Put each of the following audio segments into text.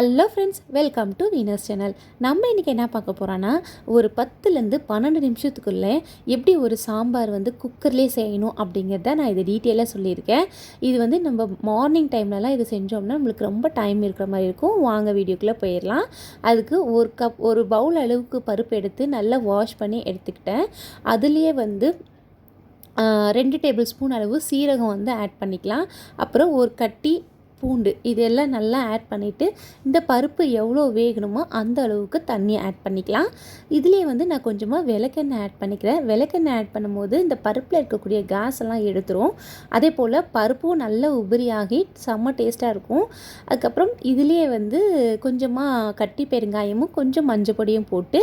Hello friends welcome to Venus channel நம்ம இன்றைக்கி என்ன பார்க்க போகிறோன்னா ஒரு பத்துலேருந்து பன்னெண்டு நிமிஷத்துக்குள்ளே எப்படி ஒரு சாம்பார் வந்து குக்கர்லேயே செய்யணும் அப்படிங்கிறத நான் இதை டீட்டெயிலாக சொல்லியிருக்கேன். இது வந்து நம்ம மார்னிங் டைம்லலாம் இது செஞ்சோம்னா நம்மளுக்கு ரொம்ப டைம் இருக்கிற மாதிரி இருக்கும். வாங்க வீடியோக்குள்ளே போயிடலாம். அதுக்கு ஒரு கப் ஒரு பவுல் அளவுக்கு பருப்பு எடுத்து நல்லா வாஷ் பண்ணி எடுத்துக்கிட்டேன். அதுலேயே வந்து ரெண்டு டேபிள் ஸ்பூன் அளவு சீரகம் வந்து ஆட் பண்ணிக்கலாம். அப்புறம் ஒரு கட்டி பூண்டு இதெல்லாம் நல்லா ஆட் பண்ணிவிட்டு இந்த பருப்பு எவ்வளோ வேகணுமோ அந்த அளவுக்கு தண்ணி ஆட் பண்ணிக்கலாம். இதுலேயே வந்து நான் கொஞ்சமாக விளக்கெண்ணெய் ஆட் பண்ணிக்கிறேன். விளக்கெண்ணெய் ஆட் பண்ணும்போது இந்த பருப்பில் இருக்கக்கூடிய கேஸ் எல்லாம் எடுத்துரும். அதே போல் பருப்பும் நல்லா உபரியாகி செம்ம டேஸ்ட்டாக இருக்கும். அதுக்கப்புறம் இதுலேயே வந்து கொஞ்சமாக கட்டி பெருங்காயமும் கொஞ்சம் மஞ்சள் பொடியும் போட்டு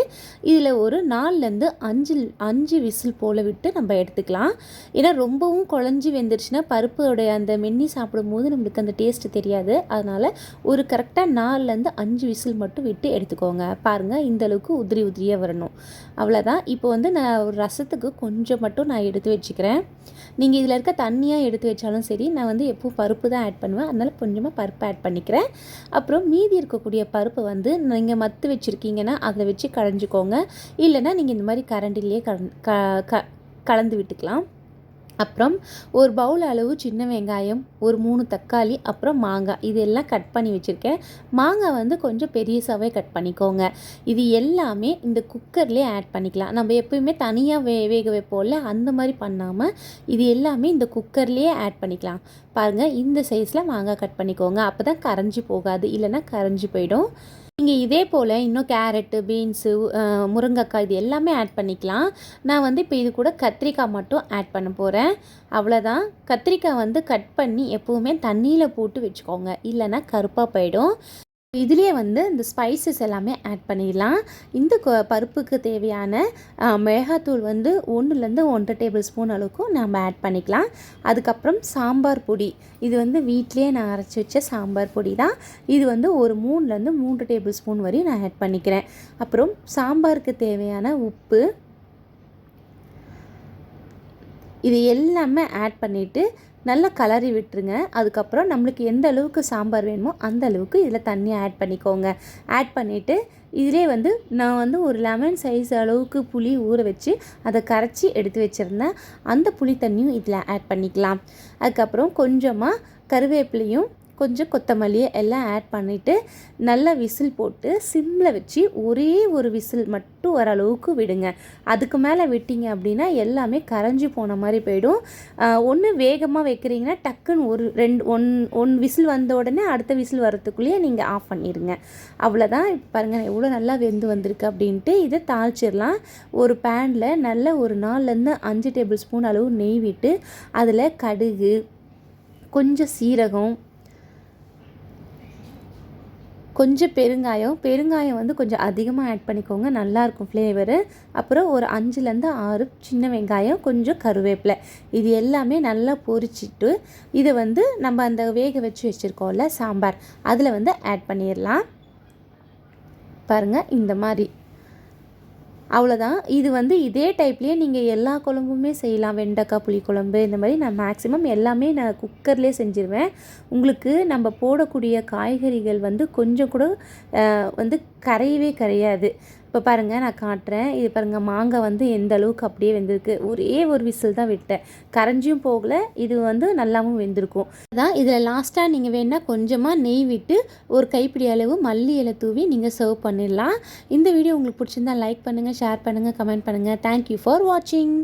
இதில் ஒரு நாலுலேருந்து அஞ்சு அஞ்சு விசில் போல் விட்டு நம்ம எடுத்துக்கலாம். ஏன்னா ரொம்பவும் குழஞ்சி வெந்துருச்சுன்னா பருப்போடைய அந்த மென்னி சாப்பிடும்போது நம்மளுக்கு அந்த டேஸ்ட் தெரியாது. அதனால் ஒரு கரெக்டாக நாலுலேருந்து அஞ்சு விசில் மட்டும் விட்டு எடுத்துக்கோங்க. பாருங்கள் இந்த அளவுக்கு உதிரி உதிரியாக வரணும். அவ்வளோதான் இப்போ வந்து நான் ஒரு ரசத்துக்கு கொஞ்சம் மட்டும் நான் எடுத்து வச்சுக்கிறேன். நீங்கள் இதில் இருக்க தண்ணியாக எடுத்து வச்சாலும் சரி நான் வந்து எப்பவும் பருப்பு தான் ஆட் பண்ணுவேன். அதனால் கொஞ்சமாக பருப்பு ஆட் பண்ணிக்கிறேன். அப்புறம் மீதி இருக்கக்கூடிய பருப்பை வந்து நீங்கள் மத்து வச்சுருக்கீங்கன்னா அதை வச்சு கடைஞ்சிக்கோங்க. இல்லைன்னா நீங்கள் இந்த மாதிரி கரண்டிலேயே க க கலந்து விட்டுக்கலாம். அப்புறம் ஒரு பவுல் அளவு சின்ன வெங்காயம் ஒரு மூணு தக்காளி அப்புறம் மாங்காய். இது எல்லாம் கட் பண்ணி வச்சுருக்கேன். மாங்காய் வந்து கொஞ்சம் பெரியசாவே கட் பண்ணிக்கோங்க. இது எல்லாமே இந்த குக்கர்லேயே ஆட் பண்ணிக்கலாம். நம்ம எப்பயுமே தனியாக வே வேக வைப்போம்ல அந்த மாதிரி பண்ணாமல் இது எல்லாமே இந்த குக்கர்லேயே ஆட் பண்ணிக்கலாம். பாருங்கள் இந்த சைஸில் மாங்காய் கட் பண்ணிக்கோங்க. அப்போ தான் கரைஞ்சி போகாது. இல்லைன்னா கரைஞ்சி போயிடும். நீங்கள் இதே போல் இன்னும் கேரட்டு பீன்ஸு முருங்கைக்காய் இது எல்லாமே ஆட் பண்ணிக்கலாம். நான் வந்து இப்போ இது கூட கத்திரிக்காய் மட்டும் ஆட் பண்ண போகிறேன் அவ்வளோதான் கத்திரிக்காய் வந்து கட் பண்ணி எப்போவுமே தண்ணியில் போட்டு வச்சுக்கோங்க. இல்லைன்னா கருப்பாக போயிடும். இதுலேயே வந்து இந்த ஸ்பைசஸ் எல்லாமே ஆட் பண்ணிடலாம். இந்த பருப்புக்கு தேவையான மிளகாத்தூள் வந்து ஒன்றுலேருந்து ஒன்றரை டேபிள் ஸ்பூன் அளவுக்கும் நம்ம ஆட் பண்ணிக்கலாம். அதுக்கப்புறம் சாம்பார் பொடி. இது வந்து வீட்லேயே நான் அரைச்சி வச்ச சாம்பார் பொடி தான். இது வந்து ஒரு மூணுலேருந்து மூன்று டேபிள் ஸ்பூன் வரையும் நான் ஆட் பண்ணிக்கிறேன். அப்புறம் சாம்பாருக்கு தேவையான உப்பு இது எல்லாமே ஆட் பண்ணிவிட்டு நல்லா கலரி விட்டுருங்க. அதுக்கப்புறம் நம்மளுக்கு எந்த அளவுக்கு சாம்பார் வேணுமோ அந்த அளவுக்கு இதில் தண்ணி ஆட் பண்ணிக்கோங்க. ஆட் பண்ணிவிட்டு இதிலே வந்து நான் வந்து ஒரு லெமன் சைஸ் அளவுக்கு புளி ஊற வச்சு அதை கரைச்சி எடுத்து வச்சுருந்தேன். அந்த புளி தண்ணியும் இதில் ஆட் பண்ணிக்கலாம். அதுக்கப்புறம் கொஞ்சமாக கருவேப்பிலையும் கொஞ்சம் கொத்தமல்லியை எல்லாம் ஆட் பண்ணிவிட்டு நல்லா விசில் போட்டு சிம்மில் வச்சு ஒரே ஒரு விசில் மட்டும் வர அளவுக்கு விடுங்க. அதுக்கு மேலே விட்டீங்க அப்படின்னா எல்லாமே கரைஞ்சி போன மாதிரி போயிடும். ஒன்று வேகமாக வைக்கிறீங்கன்னா டக்குன்னு ஒரு ரெண்டு ஒன் ஒன் விசில் வந்த உடனே அடுத்த விசில் வரத்துக்குள்ளேயே நீங்கள் ஆஃப் பண்ணிடுங்க அவ்வளோதான் இப்போ பாருங்கள் எவ்வளோ நல்லா வெந்து வந்திருக்கு அப்படின்ட்டு இதை தாளிச்சிடலாம். ஒரு பேனில் நல்ல ஒரு நாலுலேருந்து அஞ்சு டேபிள் ஸ்பூன் அளவு நெய் விட்டு அதில் கடுகு கொஞ்சம் சீரகம் கொஞ்சம் பெருங்காயம் பெருங்காயம் வந்து கொஞ்சம் அதிகமாக ஆட் பண்ணிக்கோங்க. நல்லாயிருக்கும் ஃப்ளேவரு அப்புறம் ஒரு அஞ்சுலேருந்து ஆறு சின்ன வெங்காயம் கொஞ்சம் கருவேப்பிலை. இது எல்லாமே நல்லா பொரிச்சிட்டு இதை வந்து நம்ம அந்த வேக வச்சு வச்சுருக்கோம்ல சாம்பார். அதில் வந்து ஆட் பண்ணிடலாம். பாருங்கள் இந்த மாதிரி. அவ்வளோதான் இது வந்து இதே டைப்லேயே நீங்கள் எல்லா குழம்புமே செய்யலாம். வெண்டைக்காய் புளிக்குழம்பு இந்த மாதிரி நான் மேக்ஸிமம் எல்லாமே நான் குக்கர்லேயே செஞ்சுருவேன். உங்களுக்கு நம்ம போடக்கூடிய காய்கறிகள் வந்து கொஞ்சம் கூட வந்து கரையவே கரையாது. இப்போ பாருங்கள் நான் காட்டுறேன். இது பாருங்கள் மாங்காய் வந்து எந்த அளவுக்கு அப்படியே வெந்திருக்கு. ஒரே ஒரு விசில் தான் விட்டேன். கரைஞ்சியும் போகல இது வந்து நல்லாவும் வெந்திருக்கும். அதான் இதில் லாஸ்ட்டாக நீங்கள் வேணால் கொஞ்சமாக நெய் விட்டு ஒரு கைப்பிடி அளவு மல்லி இலை தூவி நீங்கள் சர்வ் பண்ணிடலாம். இந்த வீடியோ உங்களுக்கு பிடிச்சிருந்தா லைக் பண்ணுங்கள் ஷேர் பண்ணுங்கள் கமெண்ட் பண்ணுங்கள் தேங்க்யூ ஃபார் வாட்சிங்